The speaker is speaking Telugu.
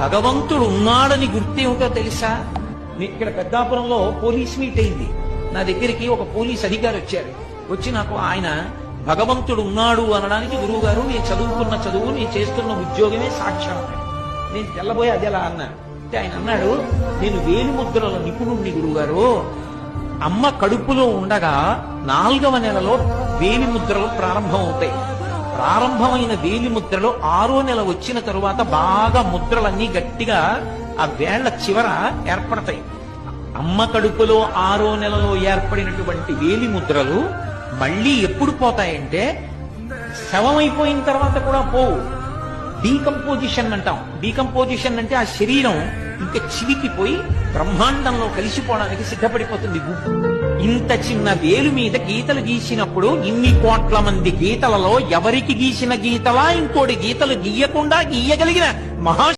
భగవంతుడు ఉన్నాడని గుర్తేమిటో తెలుసా? ఇక్కడ పెద్దాపురంలో పోలీస్ మీట్ అయింది. నా దగ్గరికి ఒక పోలీస్ అధికారి వచ్చారు. వచ్చి నాకు ఆయన భగవంతుడు ఉన్నాడు అనడానికి గురువు గారు నేను చదువుకున్న చదువు నేను చేస్తున్న ఉద్యోగమే సాక్ష్యం. నేను తెల్లబోయి అది ఎలా అన్నాను అంటే ఆయన అన్నాడు నేను వేలిముద్రల నిపుణుణ్ణి గురువుగారు. అమ్మ కడుపులో ఉండగా నాలుగవ నెలలో వేలి ముద్రలు ప్రారంభం అవుతాయి ప్రారంభమైన వేలి ముద్రలు ఆరో నెల వచ్చిన తరువాత బాగా ముద్రలన్నీ గట్టిగా ఆ వేళ్ళ చివర ఏర్పడతాయి. అమ్మ కడుపులో ఆరో నెలలో ఏర్పడినటువంటి వేలి ముద్రలు మళ్ళీ ఎప్పుడు పోతాయంటే శవమైపోయిన తర్వాత కూడా పోవు. డీకంపోజిషన్ అంటాం. డీకంపోజిషన్ అంటే ఆ శరీరం ఇంకా చిలికిపోయి బ్రహ్మాండంలో కలిసిపోవడానికి సిద్ధపడిపోతుంది గుడ్డు ఇంత చిన్న వేలు మీద గీతలు గీసినప్పుడు ఇన్ని కోట్ల మంది గీతలలో ఎవరికి గీసిన గీతలా ఇంకోటి గీతలు గీయకుండా గీయగలిగిన మహా